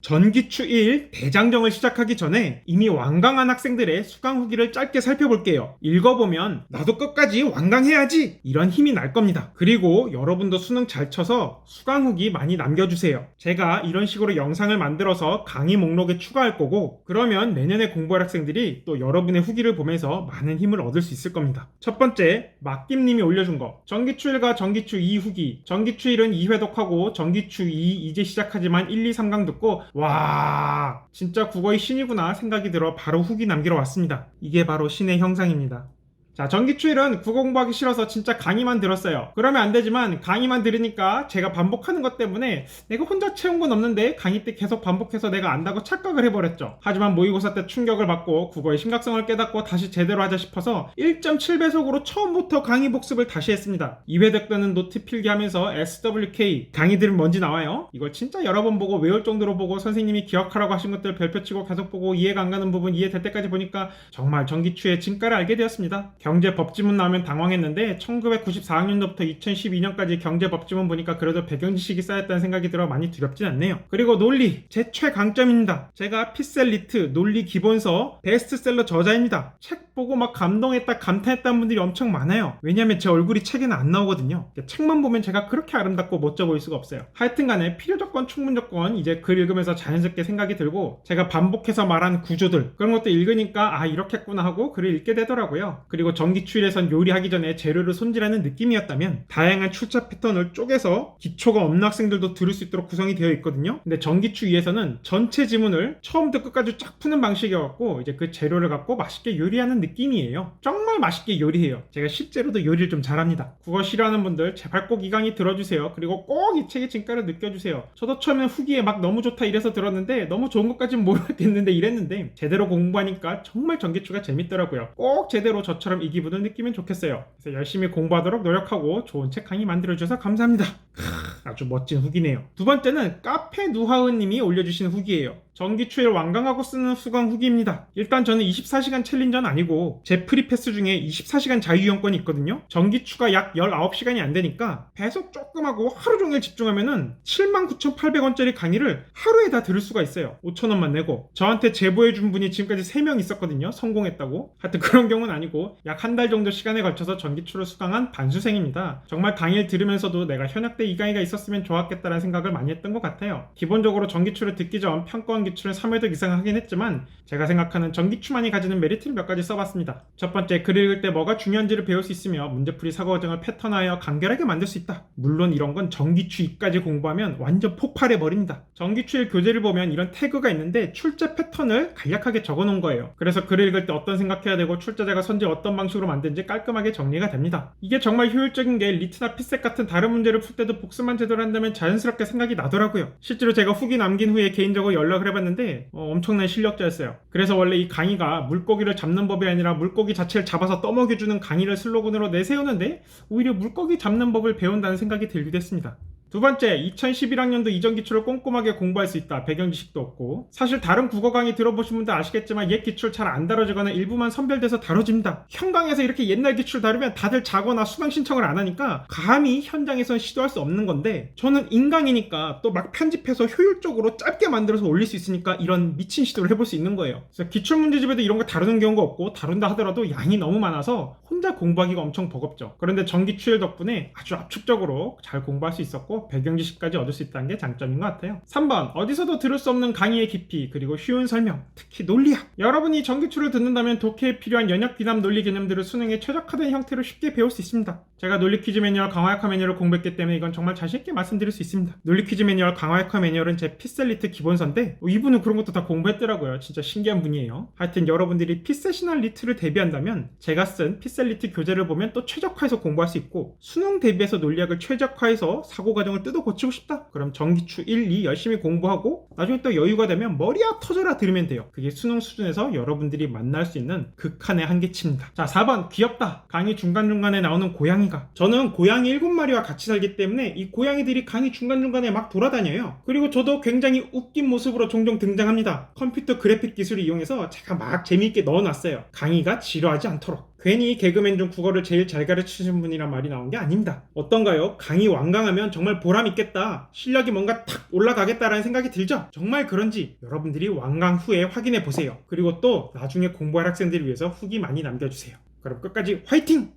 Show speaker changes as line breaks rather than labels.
전기추 1 대장정을 시작하기 전에 이미 완강한 학생들의 수강 후기를 짧게 살펴볼게요. 읽어보면 나도 끝까지 완강해야지 이런 힘이 날 겁니다. 그리고 여러분도 수능 잘 쳐서 수강 후기 많이 남겨주세요. 제가 이런 식으로 영상을 만들어서 강의 목록에 추가할 거고 그러면 내년에 공부할 학생들이 또 여러분의 후기를 보면서 많은 힘을 얻을 수 있을 겁니다. 첫 번째 막김님이 올려준 거 전기추 1과 전기추 2 후기 전기추 1은 2회 독하고 전기추 2 이제 시작하지만 1, 2, 3강 듣고 와 진짜 국어의 신이구나 생각이 들어 바로 후기 남기러 왔습니다. 이게 바로 신의 형상입니다. 자, 전기추일은 국어 공부하기 싫어서 진짜 강의만 들었어요. 그러면 안 되지만 강의만 들으니까 제가 반복하는 것 때문에 내가 혼자 채운 건 없는데 강의 때 계속 반복해서 내가 안다고 착각을 해버렸죠. 하지만 모의고사 때 충격을 받고 국어의 심각성을 깨닫고 다시 제대로 하자 싶어서 1.7배속으로 처음부터 강의 복습을 다시 했습니다. 2회 됐다는 노트 필기하면서 SWK 강의 들은 뭔지 나와요. 이걸 진짜 여러 번 보고 외울 정도로 보고 선생님이 기억하라고 하신 것들 별표 치고 계속 보고 이해가 안 가는 부분 이해될 때까지 보니까 정말 전기추의 진가를 알게 되었습니다. 경제 법지문 나오면 당황했는데 1994학년도부터 2012년까지 경제 법지문 보니까 그래도 배경 지식이 쌓였다는 생각이 들어 많이 두렵진 않네요. 그리고 논리 제 최강점입니다. 제가 피셀리트 논리 기본서 베스트셀러 저자입니다. 책 보고 막 감동했다 감탄했다는 분들이 엄청 많아요. 왜냐면 제 얼굴이 책에는 안 나오거든요. 책만 보면 제가 그렇게 아름답고 멋져 보일 수가 없어요. 하여튼간에 필요 조건 충분 조건 이제 글 읽으면서 자연스럽게 생각이 들고 제가 반복해서 말한 구조들 그런 것도 읽으니까 아 이렇게 했구나 하고 글을 읽게 되더라고요. 그리고 전기추일에선 요리하기 전에 재료를 손질하는 느낌이었다면 다양한 출처 패턴을 쪼개서 기초가 없는 학생들도 들을 수 있도록 구성이 되어 있거든요. 근데 전기추 2에서는 전체 지문을 처음부터 끝까지 쫙 푸는 방식이어갖고 이제 그 재료를 갖고 맛있게 요리하는 느낌이에요. 정말 맛있게 요리해요. 제가 실제로도 요리를 좀 잘합니다. 국어 싫어하는 분들 제발 꼭 이 강의 들어주세요. 그리고 꼭 이 책의 진가를 느껴주세요. 저도 처음엔 후기에 막 너무 좋다 이래서 들었는데 너무 좋은 것까진 모르겠는데 이랬는데 제대로 공부하니까 정말 전기추가 재밌더라고요. 꼭 제대로 저처럼 이 기분을 느끼면 좋겠어요. 그래서 열심히 공부하도록 노력하고 좋은 책 강의 만들어주셔서 감사합니다. 크, 아주 멋진 후기네요. 두 번째는 카페 누하은님이 올려주신 후기예요. 전기추를 완강하고 쓰는 수강 후기입니다. 일단 저는 24시간 챌린저는 아니고 제 프리패스 중에 24시간 자유이용권이 있거든요. 전기추가 약 19시간이 안 되니까 배속 조금 하고 하루 종일 집중하면은 79,800원짜리 강의를 하루에 다 들을 수가 있어요. 5,000원만 내고. 저한테 제보해준 분이 지금까지 3명 있었거든요. 성공했다고. 하여튼 그런 경우는 아니고 약 한 달 정도 시간에 걸쳐서 전기추를 수강한 반수생입니다. 정말 강의를 들으면서도 내가 현역 때이 강의가 있었으면 좋았겠다라는 생각을 많이 했던 것 같아요. 기본적으로 전기추를 듣기 전 평가 원 기출은 3회독 이상 하긴 했지만 제가 생각하는 전기추만이 가지는 메리트를 몇 가지 써봤습니다. 첫 번째, 글 읽을 때 뭐가 중요한지를 배울 수 있으며 문제풀이 사고 과정을 패턴화하여 간결하게 만들 수 있다. 물론 이런 건 전기추 2까지 공부하면 완전 폭발해 버립니다. 전기추 1 교재를 보면 이런 태그가 있는데 출제 패턴을 간략하게 적어 놓은 거예요. 그래서 글을 읽을 때 어떤 생각해야 되고 출제자가 선지 어떤 방식으로 만든지 깔끔하게 정리가 됩니다. 이게 정말 효율적인 게 리트나 피셋 같은 다른 문제를 풀 때도 복습만 제대로 한다면 자연스럽게 생각이 나더라고요. 실제로 제가 후기 남긴 후에 개인적으로 연락을 해봤 는데 어, 엄청난 실력자였어요. 그래서 원래 이 강의가 물고기를 잡는 법이 아니라 물고기 자체를 잡아서 떠먹여주는 강의를 슬로건으로 내세우는데 오히려 물고기 잡는 법을 배운다는 생각이 들기도 했습니다. 두 번째, 2011학년도 이전 기출을 꼼꼼하게 공부할 수 있다. 배경 지식도 없고. 사실 다른 국어 강의 들어보신 분들 아시겠지만 옛 기출 잘 안 다뤄지거나 일부만 선별돼서 다뤄집니다. 현강에서 이렇게 옛날 기출 다루면 다들 자거나 수강 신청을 안 하니까 감히 현장에선 시도할 수 없는 건데 저는 인강이니까 또 막 편집해서 효율적으로 짧게 만들어서 올릴 수 있으니까 이런 미친 시도를 해볼 수 있는 거예요. 그래서 기출 문제집에도 이런 거 다루는 경우가 없고 다룬다 하더라도 양이 너무 많아서 혼자 공부하기가 엄청 버겁죠. 그런데 전기추일 덕분에 아주 압축적으로 잘 공부할 수 있었고 배경 지식까지 얻을 수 있다는 게 장점인 것 같아요. 3번 어디서도 들을 수 없는 강의의 깊이 그리고 쉬운 설명 특히 논리학 여러분이 전기추를 듣는다면 독해에 필요한 연역 비남 논리 개념들을 수능에 최적화된 형태로 쉽게 배울 수 있습니다. 제가 논리 퀴즈 매뉴얼 강화역화 매뉴얼을 공부했기 때문에 이건 정말 자신있게 말씀드릴 수 있습니다. 논리 퀴즈 매뉴얼 강화역화 매뉴얼은 제 피셀리트 기본서인데 어, 이분은 그런 것도 다 공부했더라고요. 진짜 신기한 분이에요. 하여튼 여러분들이 피세셔널 리트를 대비한다면 제가 쓴 피셀리트 교재를 보면 또 최적화해서 공부할 수 있고 수능 대비해서 논리학을 최적화해서 사고 과정을 뜯어 고치고 싶다? 그럼 전기추 1, 2 열심히 공부하고 나중에 또 여유가 되면 머리야 터져라 들으면 돼요. 그게 수능 수준에서 여러분들이 만날 수 있는 극한의 한계치입니다. 자, 4번 귀엽다. 강의 중간중간에 나오는 고양이가 저는 고양이 7마리와 같이 살기 때문에 이 고양이들이 강의 중간중간에 막 돌아다녀요. 그리고 저도 굉장히 웃긴 모습으로 종종 등장합니다. 컴퓨터 그래픽 기술을 이용해서 제가 막 재미있게 넣어놨어요. 강의가 지루하지 않도록. 괜히 개그맨 중 국어를 제일 잘 가르치신 분이란 말이 나온 게 아닙니다. 어떤가요? 강의 완강하면 정말 보람 있겠다. 실력이 뭔가 탁 올라가겠다라는 생각이 들죠? 정말 그런지 여러분들이 완강 후에 확인해 보세요. 그리고 또 나중에 공부할 학생들을 위해서 후기 많이 남겨주세요. 그럼 끝까지 화이팅!